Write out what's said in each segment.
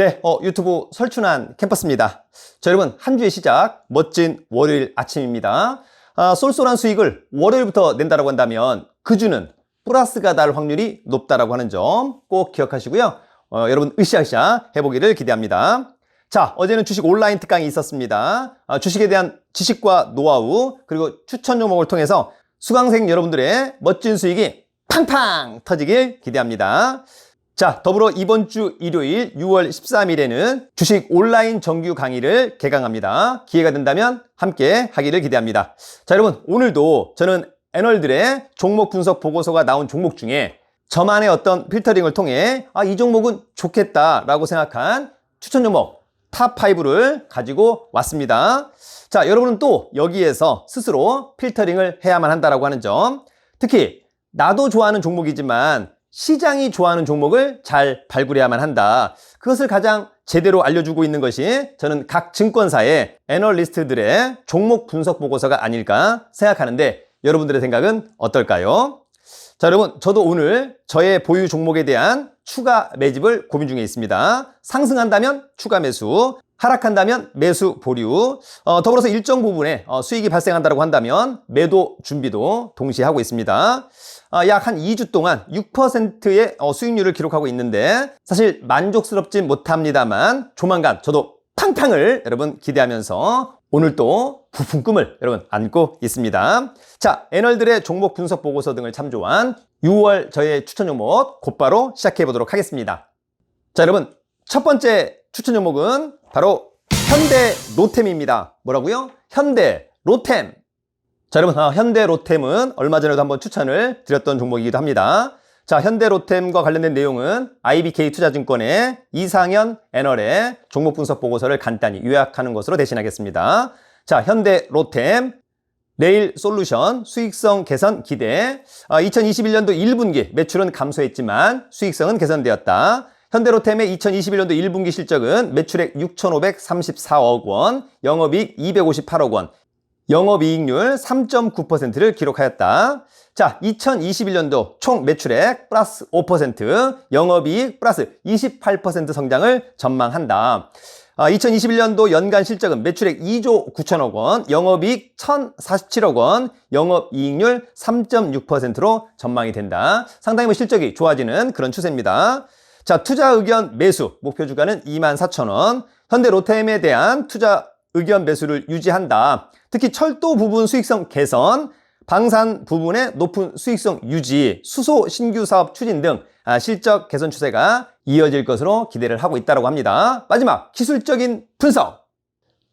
네, 어, 유튜브 설춘한 캠퍼스입니다. 자, 여러분, 한 주의 시작, 멋진 월요일 아침입니다. 아, 쏠쏠한 수익을 월요일부터 낸다라고 한다면 그 주는 플러스가 날 확률이 높다라고 하는 점 꼭 기억하시고요. 어, 여러분, 으쌰으쌰 해보기를 기대합니다. 자, 어제는 주식 온라인 특강이 있었습니다. 아, 주식에 대한 지식과 노하우, 그리고 추천 종목을 통해서 수강생 여러분들의 멋진 수익이 팡팡 터지길 기대합니다. 자, 더불어 이번 주 일요일 6월 13일에는 주식 온라인 정규 강의를 개강합니다. 기회가 된다면 함께 하기를 기대합니다. 자, 여러분, 오늘도 저는 애널들의 종목 분석 보고서가 나온 종목 중에 저만의 어떤 필터링을 통해 아, 이 종목은 좋겠다라고 생각한 추천 종목 탑5를 가지고 왔습니다. 자, 여러분은 또 여기에서 스스로 필터링을 해야만 한다라고 하는 점. 특히 나도 좋아하는 종목이지만 시장이 좋아하는 종목을 잘 발굴해야만 한다. 그것을 가장 제대로 알려주고 있는 것이 저는 각 증권사의 애널리스트들의 종목 분석 보고서가 아닐까 생각하는데 여러분들의 생각은 어떨까요? 자, 여러분, 저도 오늘 저의 보유 종목에 대한 추가 매집을 고민 중에 있습니다. 상승한다면 추가 매수, 하락한다면 매수 보류, 어, 더불어서 일정 부분에 어, 수익이 발생한다고 한다면 매도 준비도 동시에 하고 있습니다. 어, 약한 2주 동안 6%의 어, 수익률을 기록하고 있는데 사실 만족스럽진 못합니다만 조만간 저도 팡팡을 여러분 기대하면서 오늘 또 부푼 꿈을 여러분 안고 있습니다. 자, 애널들의 종목 분석 보고서 등을 참조한 6월 저의 추천 종목 곧바로 시작해 보도록 하겠습니다. 자, 여러분 첫 번째 추천 종목은 바로 현대 로템입니다. 뭐라고요? 현대 로템. 자, 여러분, 아, 현대 로템은 얼마 전에도 한번 추천을 드렸던 종목이기도 합니다. 자, 현대 로템과 관련된 내용은 IBK 투자증권의 이상현 애널의 종목 분석 보고서를 간단히 요약하는 것으로 대신하겠습니다. 자, 현대 로템 레일 솔루션 수익성 개선 기대. 아, 2021년도 1분기 매출은 감소했지만 수익성은 개선되었다. 현대로템의 2021년도 1분기 실적은 매출액 6,534억 원, 영업이익 258억 원, 영업이익률 3.9%를 기록하였다. 자, 2021년도 총 매출액 플러스 5%, 영업이익 플러스 28% 성장을 전망한다. 아, 2021년도 연간 실적은 매출액 2조 9천억 원, 영업이익 1,047억 원, 영업이익률 3.6%로 전망이 된다. 상당히 뭐 실적이 좋아지는 그런 추세입니다. 자, 투자 의견 매수 목표 주가는 24,000원. 현대 로템에 대한 투자 의견 매수를 유지한다. 특히 철도 부분 수익성 개선, 방산 부분의 높은 수익성 유지, 수소 신규 사업 추진 등 아, 실적 개선 추세가 이어질 것으로 기대를 하고 있다고 합니다. 마지막 기술적인 분석.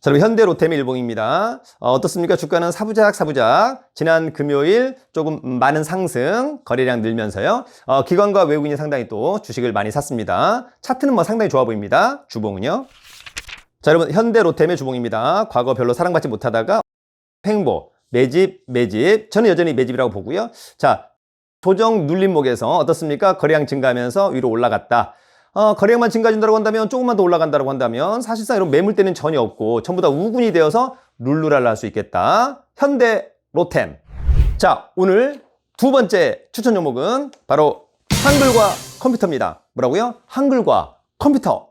자, 그럼 현대 로템의 일봉입니다. 어, 떻습니까 주가는 사부작 사부작. 지난 금요일 조금 많은 상승, 거래량 늘면서요. 어, 기관과 외국인이 상당히 또 주식을 많이 샀습니다. 차트는 뭐 상당히 좋아 보입니다. 주봉은요. 자, 여러분 현대 로템의 주봉입니다. 과거 별로 사랑받지 못하다가 횡보, 매집, 매집. 저는 여전히 매집이라고 보고요. 자, 조정 눌림목에서 어떻습니까? 거래량 증가하면서 위로 올라갔다. 어, 거래량만 증가해준다고 한다면 조금만 더 올라간다고 한다면 사실상 이런 매물대는 전혀 없고 전부 다 우군이 되어서 룰루랄라 할 수 있겠다. 현대 로템. 자, 오늘 두 번째 추천 종목은 바로 한글과 컴퓨터입니다. 뭐라고요? 한글과 컴퓨터.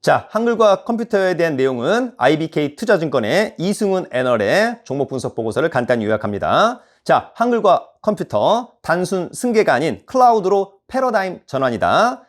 자, 한글과 컴퓨터에 대한 내용은 IBK 투자증권의 이승훈 애널의 종목 분석 보고서를 간단히 요약합니다. 자, 한글과 컴퓨터, 단순 승계가 아닌 클라우드로 패러다임 전환이다.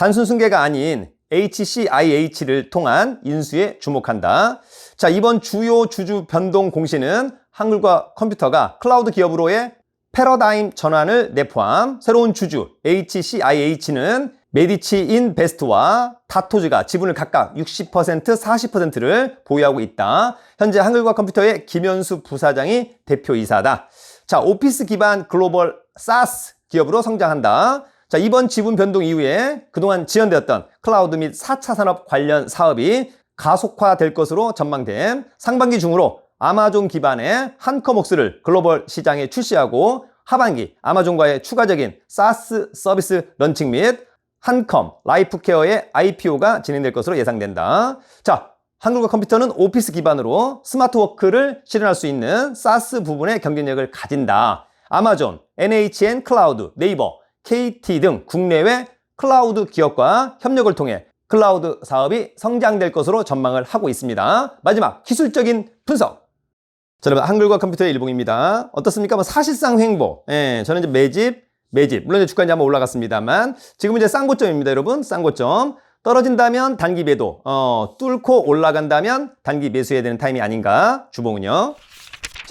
단순 승계가 아닌 HCIH를 통한 인수에 주목한다. 자, 이번 주요 주주 변동 공시는 한글과 컴퓨터가 클라우드 기업으로의 패러다임 전환을 내포함. 새로운 주주 HCIH는 메디치 인베스트와 타토즈가 지분을 각각 60%, 40%를 보유하고 있다. 현재 한글과 컴퓨터의 김현수 부사장이 대표이사다. 자, 오피스 기반 글로벌 사스 기업으로 성장한다. 자, 이번 지분 변동 이후에 그동안 지연되었던 클라우드 및 4차 산업 관련 사업이 가속화될 것으로 전망된 상반기 중으로 아마존 기반의 한커목스를 글로벌 시장에 출시하고 하반기 아마존과의 추가적인 사스 서비스 런칭 및 한컴, 라이프케어의 IPO가 진행될 것으로 예상된다. 자, 한글과 컴퓨터는 오피스 기반으로 스마트워크를 실현할 수 있는 사스 부분의 경쟁력을 가진다. 아마존, NHN 클라우드, 네이버, KT 등 국내외 클라우드 기업과 협력을 통해 클라우드 사업이 성장될 것으로 전망을 하고 있습니다. 마지막 기술적인 분석. 자, 여러분 한글과 컴퓨터의 일봉입니다. 어떻습니까? 뭐 사실상 횡보. 예, 저는 이제 매집, 매집. 물론 이제 주가 이제 한번 올라갔습니다만 지금은 이제 쌍고점입니다, 여러분. 쌍고점. 떨어진다면 단기 매도, 어, 뚫고 올라간다면 단기 매수해야 되는 타임이 아닌가? 주봉은요.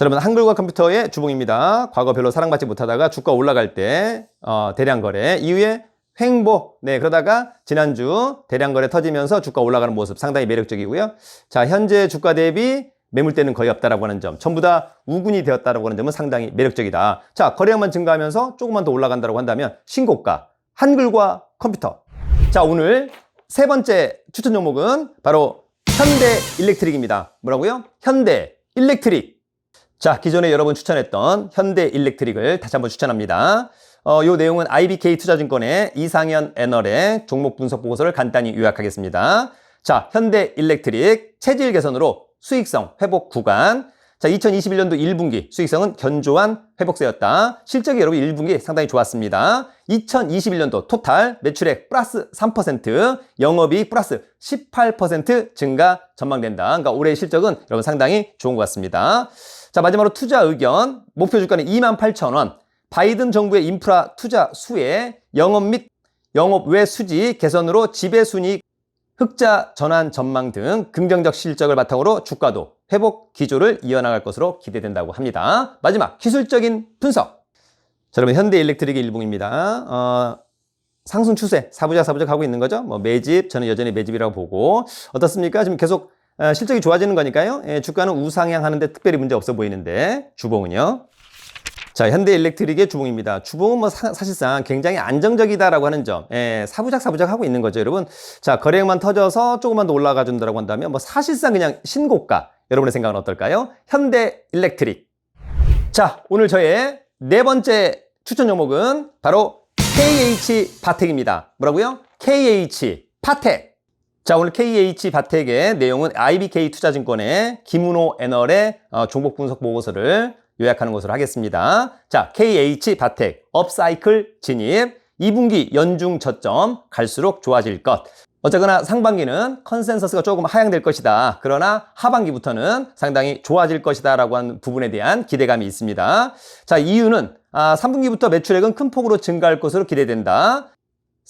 자, 여러분 한글과 컴퓨터의 주봉입니다. 과거 별로 사랑받지 못하다가 주가 올라갈 때 어, 대량 거래 이후에 횡보. 네, 그러다가 지난주 대량 거래 터지면서 주가 올라가는 모습 상당히 매력적이고요. 자, 현재 주가 대비 매물대는 거의 없다라고 하는 점, 전부 다 우군이 되었다라고 하는 점은 상당히 매력적이다. 자, 거래량만 증가하면서 조금만 더 올라간다고 한다면 신고가 한글과 컴퓨터. 자, 오늘 세 번째 추천 종목은 바로 현대 일렉트릭입니다. 뭐라고요? 현대 일렉트릭. 자, 기존에 여러분 추천했던 현대 일렉트릭을 다시 한번 추천합니다. 어, 요 내용은 IBK 투자증권의 이상현 애널의 종목 분석 보고서를 간단히 요약하겠습니다. 자, 현대 일렉트릭 체질 개선으로 수익성 회복 구간. 자, 2021년도 1분기 수익성은 견조한 회복세였다. 실적이 여러분 1분기 상당히 좋았습니다. 2021년도 토탈 매출액 플러스 3%, 영업이익 플러스 18% 증가 전망된다. 그러니까 올해 실적은 여러분 상당히 좋은 것 같습니다. 자, 마지막으로 투자 의견. 목표 주가는 28,000원. 바이든 정부의 인프라 투자 수혜, 영업 및 영업 외 수지 개선으로 지배 순이익 흑자 전환 전망 등 긍정적 실적을 바탕으로 주가도 회복 기조를 이어나갈 것으로 기대된다고 합니다. 마지막 기술적인 분석. 자, 여러분 현대 일렉트릭의 일봉입니다. 어, 상승 추세 사부작 사부작 하고 있는 거죠. 뭐 매집 저는 여전히 매집이라고 보고 어떻습니까? 지금 계속 어, 실적이 좋아지는 거니까요. 예, 주가는 우상향 하는데 특별히 문제 없어 보이는데 주봉은요. 자, 현대 일렉트릭의 주봉입니다. 주봉은 뭐 사, 실상 굉장히 안정적이다라고 하는 점. 예, 사부작 사부작 하고 있는 거죠, 여러분. 자, 거래액만 터져서 조금만 더 올라가 준다라고 한다면 뭐 사실상 그냥 신고가. 여러분의 생각은 어떨까요? 현대 일렉트릭. 자, 오늘 저의 네 번째 추천 종목은 바로 KH 바텍입니다. 뭐라고요? KH 바텍. 자, 오늘 KH 바텍의 내용은 IBK 투자증권의 김은호 애널의 어, 종목 분석 보고서를 요약하는 것으로 하겠습니다. 자, KH 바텍 업사이클 진입 2분기 연중 저점 갈수록 좋아질 것. 어쨌거나 상반기는 컨센서스가 조금 하향될 것이다. 그러나 하반기부터는 상당히 좋아질 것이다 라고 하는 부분에 대한 기대감이 있습니다. 자, 이유는 아, 3분기부터 매출액은 큰 폭으로 증가할 것으로 기대된다.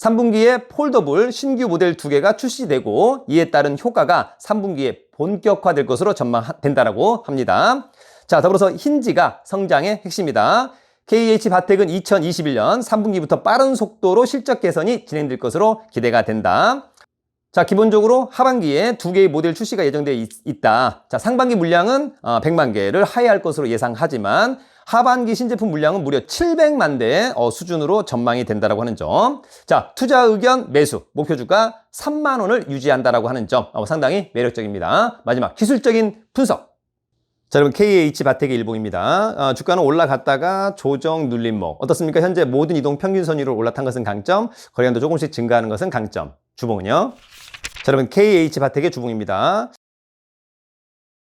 3분기에 폴더블 신규 모델 두 개가 출시되고 이에 따른 효과가 3분기에 본격화될 것으로 전망된다라고 합니다. 자, 더불어서 힌지가 성장의 핵심이다. KH 바텍은 2021년 3분기부터 빠른 속도로 실적 개선이 진행될 것으로 기대가 된다. 자, 기본적으로 하반기에 두 개의 모델 출시가 예정되어 있, 다 자, 상반기 물량은 100만 어, 개를 하회할 것으로 예상하지만 하반기 신제품 물량은 무려 700만 대 어, 수준으로 전망이 된다라고 하는 점. 자, 투자 의견 매수 목표 주가 3만 원을 유지한다라고 하는 점 어, 상당히 매력적입니다. 마지막 기술적인 분석. 자, 여러분 KH 바텍의 일봉입니다. 어, 주가는 올라갔다가 조정 눌림목. 어떻습니까? 현재 모든 이동 평균선 위로 올라탄 것은 강점, 거래량도 조금씩 증가하는 것은 강점. 주봉은요? 자, 여러분 KH 바텍의 주봉입니다.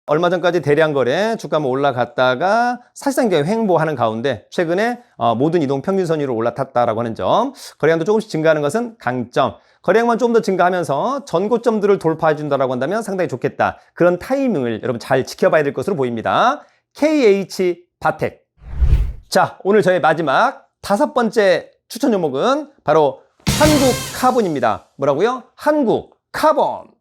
얼마 전까지 대량 거래 주가 뭐 올라갔다가 사실상 이제 횡보하는 가운데 최근에 어, 모든 이동 평균선 위로 올라탔다라고 하는 점. 거래량도 조금씩 증가하는 것은 강점. 거래량만 좀 더 증가하면서 전고점들을 돌파해 준다라고 한다면 상당히 좋겠다. 그런 타이밍을 여러분 잘 지켜봐야 될 것으로 보입니다. KH 바텍. 자 오늘 저의 마지막 다섯 번째 추천 종목은 바로 한국 카본입니다. 뭐라고요? 한국 카본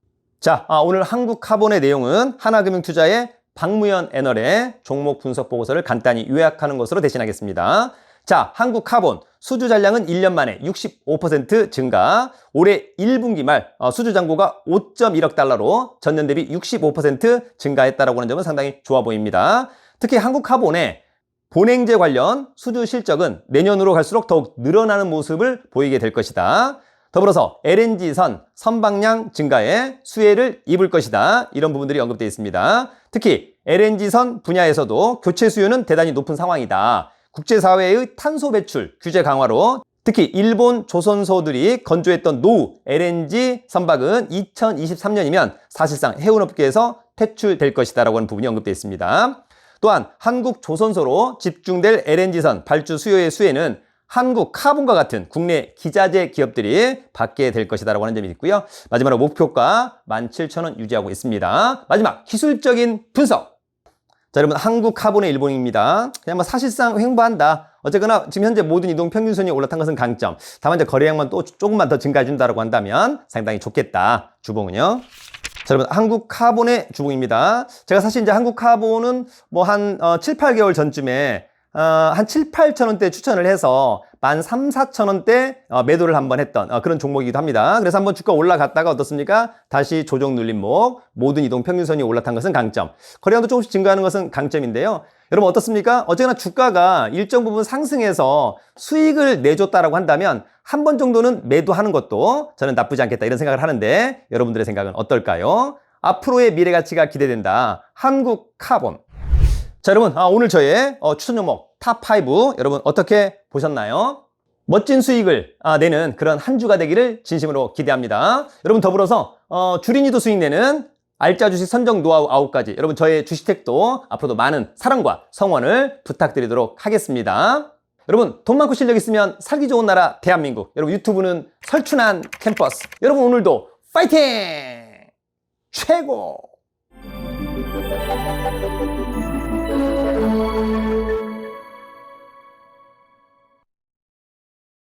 자, 아, 오늘 한국 카본의 내용은 하나금융투자의 박무현 애널의 종목 분석 보고서를 간단히 요약하는 것으로 대신하겠습니다. 자, 한국 카본 수주 잔량은 1년 만에 65% 증가. 올해 1분기 말 어, 수주 잔고가 5.1억 달러로 전년 대비 65% 증가했다라고 하는 점은 상당히 좋아 보입니다. 특히 한국 카본의 본행제 관련 수주 실적은 내년으로 갈수록 더욱 늘어나는 모습을 보이게 될 것이다. 더불어서 LNG선 선방량 증가에 수혜를 입을 것이다. 이런 부분들이 언급되어 있습니다. 특히 LNG선 분야에서도 교체 수요는 대단히 높은 상황이다. 국제사회의 탄소 배출 규제 강화로 특히 일본 조선소들이 건조했던 노후 LNG 선박은 2023년이면 사실상 해운업계에서 퇴출될 것이다라고 하는 부분이 언급되어 있습니다. 또한 한국 조선소로 집중될 LNG선 발주 수요의 수혜는 한국 카본과 같은 국내 기자재 기업들이 받게 될 것이다라고 하는 점이 있고요. 마지막으로 목표가 17,000원 유지하고 있습니다. 마지막 기술적인 분석. 자, 여러분 한국 카본의 일본입니다. 그냥 뭐 사실상 횡보한다. 어쨌거나 지금 현재 모든 이동 평균선이 올라탄 것은 강점. 다만 이제 거래량만 또 조금만 더 증가해 준다라고 한다면 상당히 좋겠다. 주봉은요. 자, 여러분 한국 카본의 주봉입니다. 제가 사실 이제 한국 카본은 뭐 한 어, 7, 8개월 전쯤에 어, 한 7, 8천 원대 추천을 해서 만 3, 4천 원대 어, 매도를 한번 했던 어, 그런 종목이기도 합니다. 그래서 한번 주가 올라갔다가 어떻습니까? 다시 조정 눌림목 모든 이동 평균선이 올라탄 것은 강점. 거래량도 조금씩 증가하는 것은 강점인데요. 여러분 어떻습니까? 어쨌거나 주가가 일정 부분 상승해서 수익을 내줬다라고 한다면 한 번 정도는 매도하는 것도 저는 나쁘지 않겠다 이런 생각을 하는데 여러분들의 생각은 어떨까요? 앞으로의 미래 가치가 기대된다. 한국 카본. 자, 여러분, 아, 오늘 저의 어, 추천 종목 탑5 여러분 어떻게 보셨나요? 멋진 수익을 아, 내는 그런 한 주가 되기를 진심으로 기대합니다. 여러분 더불어서 어, 줄이니도 수익 내는 알짜 주식 선정 노하우 9가지 여러분 저의 주식택도 앞으로도 많은 사랑과 성원을 부탁드리도록 하겠습니다. 여러분 돈 많고 실력 있으면 살기 좋은 나라 대한민국 여러분 유튜브는 설춘한 캠퍼스 여러분 오늘도 파이팅! 최고!